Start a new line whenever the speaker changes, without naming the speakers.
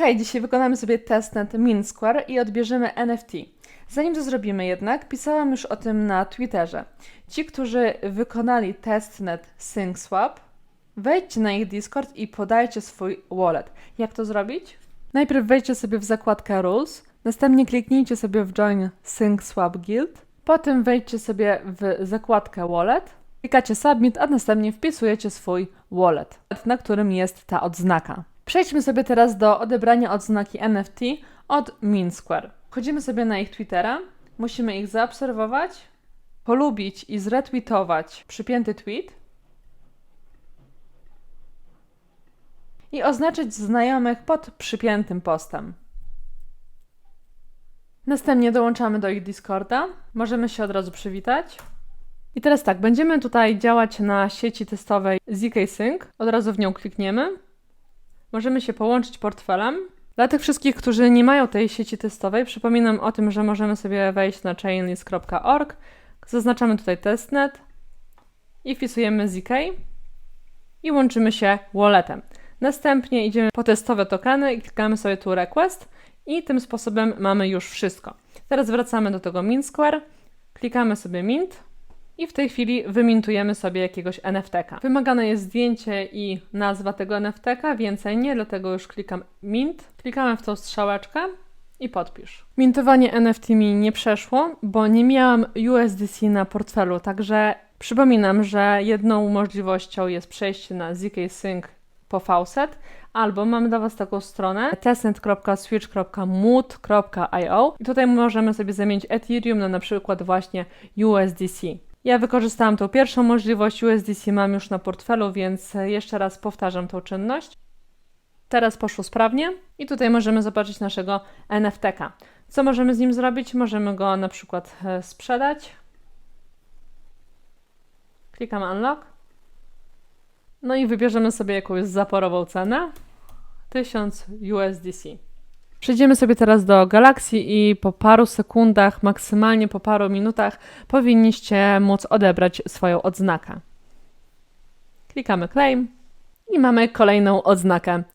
Hej, dzisiaj wykonamy sobie testnet MinSquare i odbierzemy NFT. Zanim to zrobimy jednak, pisałam już o tym na Twitterze. Ci, którzy wykonali testnet SyncSwap, wejdźcie na ich Discord i podajcie swój wallet. Jak to zrobić? Najpierw wejdźcie sobie w zakładkę Rules, następnie kliknijcie sobie w Join SyncSwap Guild, potem wejdźcie sobie w zakładkę Wallet, klikacie Submit, a następnie wpisujecie swój wallet, na którym jest ta odznaka. Przejdźmy sobie teraz do odebrania odznaki NFT od MinSquare. Wchodzimy sobie na ich Twittera, musimy ich zaobserwować, polubić i zretweetować przypięty tweet i oznaczyć znajomych pod przypiętym postem. Następnie dołączamy do ich Discorda, możemy się od razu przywitać. I teraz tak, będziemy tutaj działać na sieci testowej ZK Sync. Od razu w nią klikniemy. Możemy się połączyć portfelem. Dla tych wszystkich, którzy nie mają tej sieci testowej, przypominam o tym, że możemy sobie wejść na chainlist.org. Zaznaczamy tutaj testnet i wpisujemy ZK i łączymy się walletem. Następnie idziemy po testowe tokeny i klikamy sobie tu request i tym sposobem mamy już wszystko. Teraz wracamy do tego MintSquare, klikamy sobie Mint i w tej chwili wymintujemy sobie jakiegoś NFT-ka. Wymagane jest zdjęcie i nazwa tego NFT-ka, więcej nie, dlatego już klikam Mint. Klikamy w tą strzałeczkę i podpisz. Mintowanie NFT mi nie przeszło, bo nie miałam USDC na portfelu, także przypominam, że jedną możliwością jest przejście na ZK Sync po faucet, albo mamy dla Was taką stronę testnet.switch.mood.io i tutaj możemy sobie zamienić Ethereum na na przykład właśnie USDC. Ja wykorzystałam tą pierwszą możliwość, USDC mam już na portfelu, więc jeszcze raz powtarzam tą czynność. Teraz poszło sprawnie i tutaj możemy zobaczyć naszego NFT-ka. Co możemy z nim zrobić? Możemy go na przykład e, sprzedać. Klikamy Unlock. No i wybierzemy sobie jakąś zaporową cenę. 1000 USDC. Przejdziemy sobie teraz do Galaxy i po paru sekundach, maksymalnie po paru minutach, powinniście móc odebrać swoją odznakę. Klikamy Claim i mamy kolejną odznakę